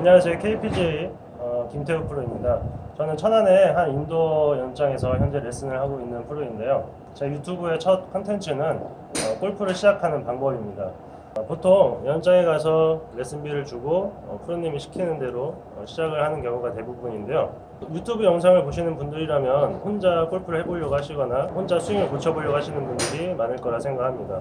안녕하세요. KPJ 어, 김태우 프로입니다. 저는 천안의 한 인도 연장에서 현재 레슨을 하고 있는 프로인데요. 제 유튜브의 첫 컨텐츠는 어, 골프를 시작하는 방법입니다. 어, 보통 연장에 가서 레슨비를 주고 어, 프로님이 시키는 대로 어, 시작을 하는 경우가 대부분인데요. 유튜브 영상을 보시는 분들이라면 혼자 골프를 해보려고 하시거나 혼자 스윙을 고쳐보려고 하시는 분들이 많을 거라 생각합니다.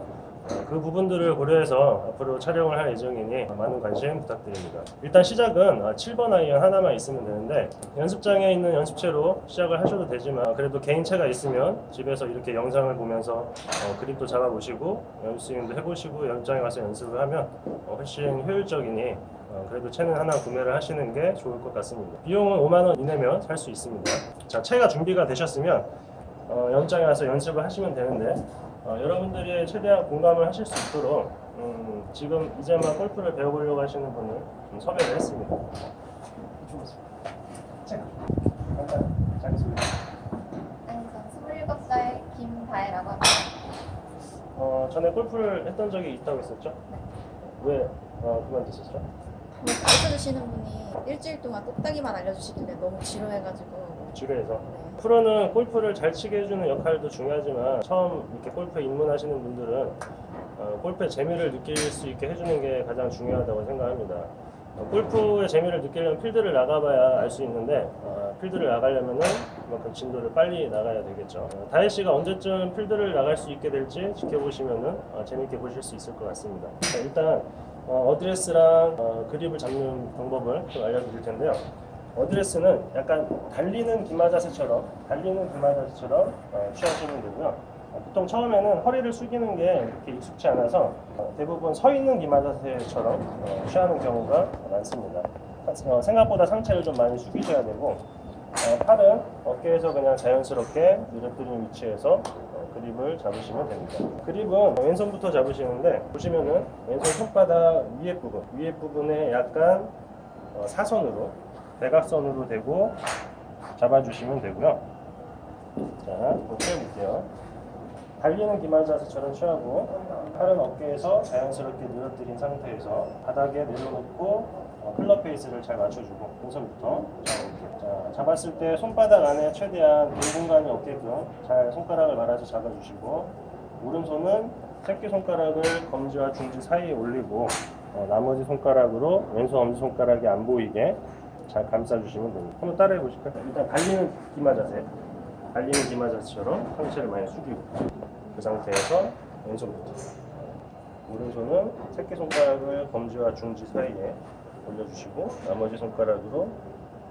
어, 그 부분들을 고려해서 앞으로 촬영을 할 예정이니 많은 관심 부탁드립니다. 일단 시작은 어, 7번 아이언 하나만 있으면 되는데 연습장에 있는 연습채로 시작을 하셔도 되지만 어, 그래도 개인채가 있으면 집에서 이렇게 영상을 보면서 어, 그립도 잡아보시고 연습 스윙도 해보시고 연장에 가서 연습을 하면 어, 훨씬 효율적이니 어, 그래도 채는 하나 구매를 하시는 게 좋을 것 같습니다. 비용은 5만 원 이내면 살 수 있습니다. 자, 채가 준비가 되셨으면 어, 연장에 와서 연습을 하시면 되는데 어, 여러분들이 최대한 공감을 하실 수 있도록 음, 지금 이제만 골프를 배워보려고 하시는 분을 좀 섭외를 했습니다. 자, 간단 자기소개. 네, 전 27살 김다혜라고 합니다. 어, 전에 골프를 했던 적이 있다고 했었죠? 왜 어, 그만두셨죠? 뭐 가르쳐 주시는 분이 일주일 동안 똑딱이만 알려주시길래 너무 지루해가지고 주례에서 네. 프로는 골프를 잘 치게 해주는 역할도 중요하지만 처음 이렇게 골프에 입문하시는 분들은 어, 골프의 재미를 느낄 수 있게 해주는 게 가장 중요하다고 생각합니다. 어, 골프의 재미를 느끼려면 필드를 나가봐야 알 수 있는데 어, 필드를 나가려면은 그만큼 진도를 빨리 나가야 되겠죠. 어, 다혜 씨가 언제쯤 필드를 나갈 수 있게 될지 지켜보시면은 어, 재밌게 보실 수 있을 것 같습니다. 자, 일단 어, 어드레스랑 어, 그립을 잡는 방법을 좀 알려드릴 텐데요. 어드레스는 약간 달리는 기마 자세처럼 달리는 기마 자세처럼 어, 취하시면 되고요. 어, 보통 처음에는 허리를 숙이는 게 이렇게 익숙치 않아서 어, 대부분 서 있는 기마 자세처럼 어, 취하는 경우가 많습니다. 어, 생각보다 상체를 좀 많이 숙이셔야 되고 어, 팔은 어깨에서 그냥 자연스럽게 늘어뜨린 위치에서 어, 그립을 잡으시면 됩니다. 그립은 왼손부터 잡으시는데 보시면은 왼손 손바닥 위에 부분, 위에 부분에 약간 어, 사선으로 대각선으로 대고 잡아주시면 되고요. 자, 한번 펴볼게요. 달리는 기말 자세처럼 취하고 팔은 어깨에서 자연스럽게 늘어뜨린 상태에서 바닥에 내려놓고 어, 클럽 페이스를 잘 맞춰주고 잡아볼게요. 자, 잡았을 때 손바닥 안에 최대한 빈 공간이 없게끔 잘 손가락을 말아서 잡아주시고 오른손은 새끼손가락을 검지와 중지 사이에 올리고 어, 나머지 손가락으로 왼손 엄지손가락이 안 보이게 잘 감싸주시면 됩니다. 한번 따라해 보실까요? 일단 달리는 기마 자세. 달리는 기마 자세처럼 상체를 많이 숙이고 그 상태에서 왼손부터 오른손은 새끼손가락을 검지와 중지 사이에 올려주시고 나머지 손가락으로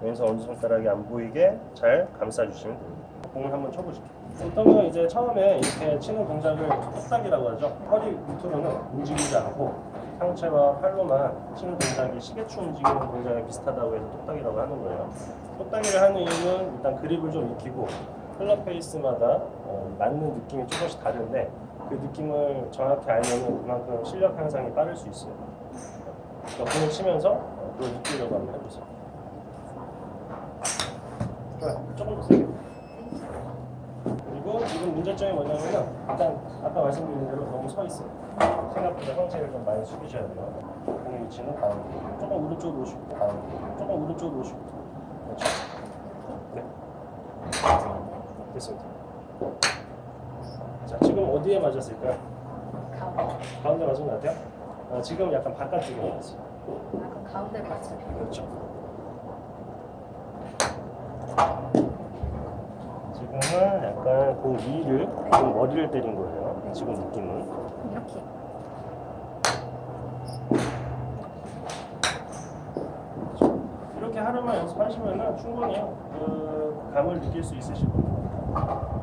왼손 엄지손가락이 안 보이게 잘 감싸주시면 됩니다. 공을 한번 쳐보실게요. 보통은 이제 처음에 이렇게 치는 동작을 똑딱이라고 하죠. 허리 밑으로는 움직이지 않고 상체와 팔로만 치는 동작이 시계추 움직이는 동작에 비슷하다고 해서 똑딱이라고 하는 거예요. 똑딱이를 하는 이유는 일단 그립을 좀 익히고 클럽 페이스마다 어, 맞는 느낌이 조금씩 다른데 그 느낌을 정확히 알면 그만큼 실력 향상이 빠를 수 있어요. 공을 치면서 어, 그걸 느끼려고 한번 해보세요. 조금 더 세게. 지금 문제점이 뭐냐면은 일단 아까 말씀드린 대로 너무 서 있어요. 생각보다 상체를 좀 많이 숙이셔야 돼요. 공의 위치는 가운데. 조금 오른쪽으로 오시고 가운데. 조금 오른쪽으로 오시고. 그렇죠. 네. 됐습니다. 자, 지금 어디에 맞았을까요? 가운데. 가운데 맞은 것 같아요? 아, 지금 약간 바깥쪽에 맞았어요. 약간 가운데로 맞춰요. 그렇죠. 지금은 약간 공 위를, 공 머리를 때린 거예요. 지금 느낌은. 이렇게. 이렇게 하루만 연습하시면 충분히 그 감을 느낄 수 있으실 겁니다. 아.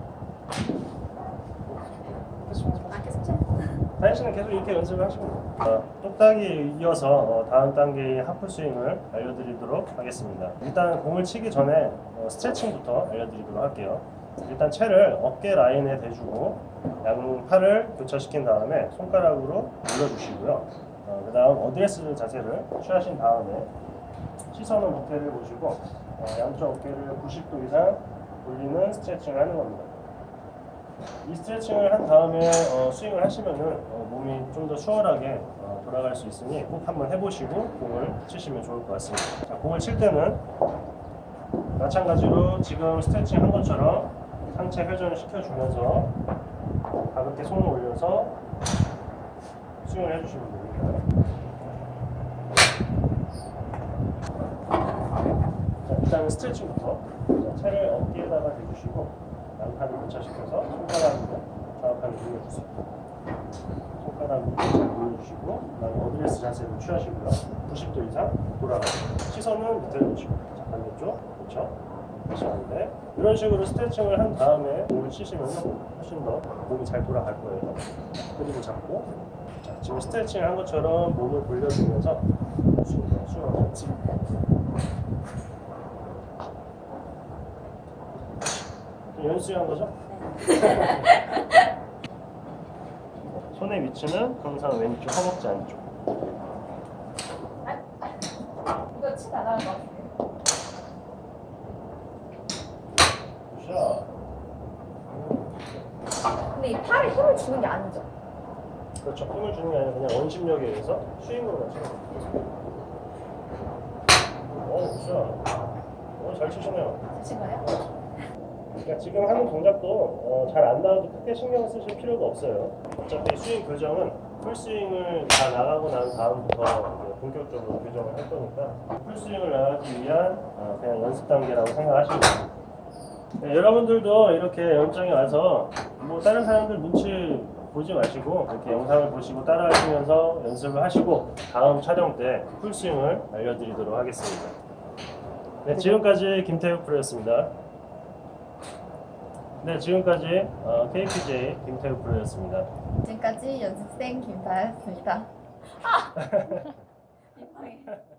다혜 씨는 계속 이렇게 연습을 하시면 돼요. 어, 똑딱이 이어서 어, 다음 단계의 하프 스윙을 알려드리도록 하겠습니다. 일단 공을 치기 전에 어, 스트레칭부터 알려드리도록 할게요. 일단 채를 어깨 라인에 대주고 양 팔을 교차시킨 다음에 손가락으로 눌러주시고요. 어, 그 다음 어드레스 자세를 취하신 다음에 시선은 어깨를 보시고 어, 양쪽 어깨를 90도 이상 돌리는 스트레칭을 하는 겁니다. 이 스트레칭을 한 다음에 어, 스윙을 하시면은 어, 몸이 좀 더 수월하게 어, 돌아갈 수 있으니 꼭 한번 해보시고 공을 치시면 좋을 것 같습니다. 자, 공을 칠 때는 마찬가지로 지금 스트레칭 한 것처럼 상체 회전을 시켜주면서 가볍게 손을 올려서 스윙을 해주시면 됩니다. 자, 일단 스트레칭부터 자, 차를 어깨에다가 대주시고 양팔을 교차시켜서 손가락으로 정확하게 눌러주세요. 손가락으로 잘 눌러주시고 그다음에 어드레스 자세를 취하시고요. 90도 이상 돌아가세요. 시선은 밑에 놓으시고 자, 반대쪽 그렇죠? 반대 이런 식으로 스트레칭을 한 다음에 몸을 치시면 훨씬 더 몸이 잘 돌아갈 거예요. 그리고 잡고 자, 지금 스트레칭을 한 것처럼 몸을 돌려주면서 수영, 수영, 연수한 거죠? 손의 위치는 항상 왼쪽 허벅지 안쪽. 이거 치다 나올 것 같은데. 굿샷. 근데 이 팔에 힘을 주는 게 아니죠. 그렇죠. 힘을 주는 게 아니라 그냥 원심력에 의해서 스윙으로만 치는 거예요. 오, 굿샷. 오, 잘 치시네요. 친 거예요? 그러니까 지금 하는 동작도 어, 잘안 나와도 크게 신경 쓰실 필요가 없어요. 어차피 스윙 교정은 풀스윙을 다 나가고 난 다음부터 이제 본격적으로 교정을 할 거니까 풀스윙을 나가기 위한 어, 그냥 연습 단계라고 생각하시면 됩니다. 네, 여러분들도 이렇게 연장에 와서 뭐 다른 사람들 눈치 보지 마시고 이렇게 영상을 보시고 따라하시면서 연습을 하시고 다음 촬영 때 풀스윙을 알려드리도록 하겠습니다. 네, 지금까지 김태욱 프로였습니다. 네, 지금까지 어, KPJ 김태욱 프로였습니다. 지금까지 연습생 김다였습니다. 아! 민망해.